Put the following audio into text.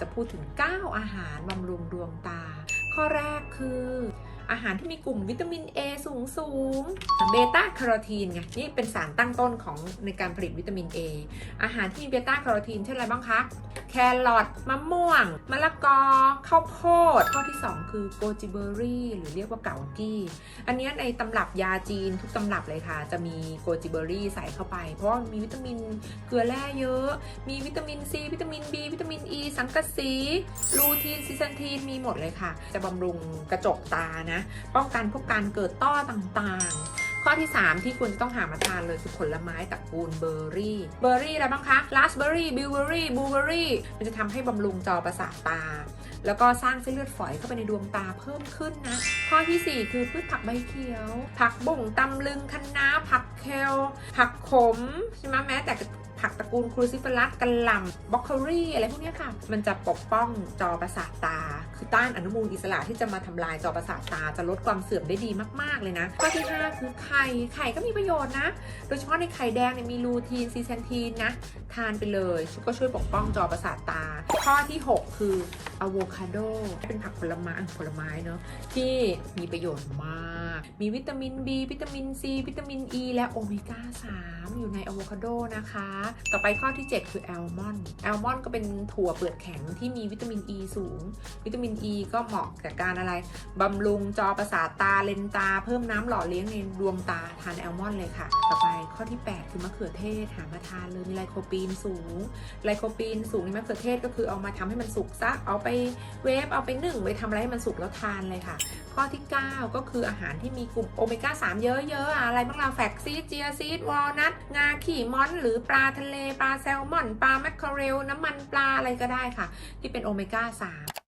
จะพูดถึง 9 อาหารบำรุงดวงตา ข้อแรกคือ อาหารที่มีกลุ่มวิตามิน A สูงสูงเบต้าแคโรทีนไงนี่เป็นสารตั้งต้นของในการผลิตวิตามิน A อาหารที่มีเบต้าแคโรทีนเช่นอะไรบ้างคะ ครอทมะม่วง มะละกอ ข้าวโพด ข้อที่ 2 คือโกจิเบอรี่ หรือเรียกว่าเกากี้ อันเนี้ยในตำรับยาจีนทุกตำรับเลยค่ะ จะมีโกจิเบอรี่ใส่เข้าไป เพราะมีวิตามินเกลือแร่เยอะ มีวิตามินซีวิตามิน B วิตามิน E สังกะสีลูทีนซิซันทีนมีหมดเลยค่ะ จะบำรุงกระจกตานะ ป้องกันพวกการเกิดต้อต่างๆ ข้อที่ 3 ที่คุณจะต้องหามาทานเลยคือผลไม้ตระกูลเบอร์รี่ เบอร์รี่อะไรบ้างคะราสเบอร์รี่บิวเบอร์รี่บลูเบอร์รี่ มันจะทำให้บำรุงจอประสาทตา แล้วก็สร้างเส้นเลือดฝอยเข้าไปในดวงตาเพิ่มขึ้นนะ ข้อทีสี่4 คือพืชผักใบเขียว ผักบ่งตำลึงคะน้าผักเคลผักขมใช่ไหมแม้แต่ ผักตระกูลครูซิฟลัสกระหล่ำบล็อกโคลี่อะไรพวกนี้ค่ะ มันจะปกป้องจอประสาทตา คือต้านอนุมูลอิสระที่จะมาทำลายจอประสาทตา จะลดความเสื่อมได้ดีมาก ๆ เลยนะ ข้อที่ 5 คือไข่ ไข่ก็มีประโยชน์นะ โดยเฉพาะในไข่แดงเนี่ยมีลูทีนซีเซนทีนนะ ทานไปเลยก็ช่วยปกป้องจอประสาทตา ข้อที่ 6 คืออะโวคาโด เป็นผักผลไม้ผลไม้เนาะที่มีประโยชน์มาก มีวิตามิน B วิตามิน C วิตามิน E และโอเมก้า3อยู่ในอะโวคาโดนะคะต่อไปข้อที่ 7 คือแอลมอนด์แอลมอนด์ก็เป็นถั่วเปลือกแข็งที่มีวิตามิน E สูง วิตามิน E ก็เหมาะกับการอะไรบำรุงจอประสาทตาเลนตา เพิ่มน้ำหล่อเลี้ยงในดวงตาทานแอลมอนด์เลยค่ะ ต่อไปข้อที่ 8 คือมะเขือเทศหามาทานเลยมีไลโคปีนสูง ไลโคปีนสูงในมะเขือเทศก็คือเอามาทำให้มันสุกซะเอาไปเวฟเอาไปนึ่งไปทำอะไรให้มันสุกแล้วทานเลยค่ะข้อที่ 9 ก็คืออาหารที่มีกลุ่มโอเมก้า 3 เยอะๆ อะไรบ้างล่ะแฟกซีดเจียซีดวอลนัทงาขี่ม้อน หรือปลาทะเล ปลาแซลมอน ปลาแมคเคอเรล น้ำมันปลาอะไรก็ได้ค่ะ ที่เป็นโอเมก้า 3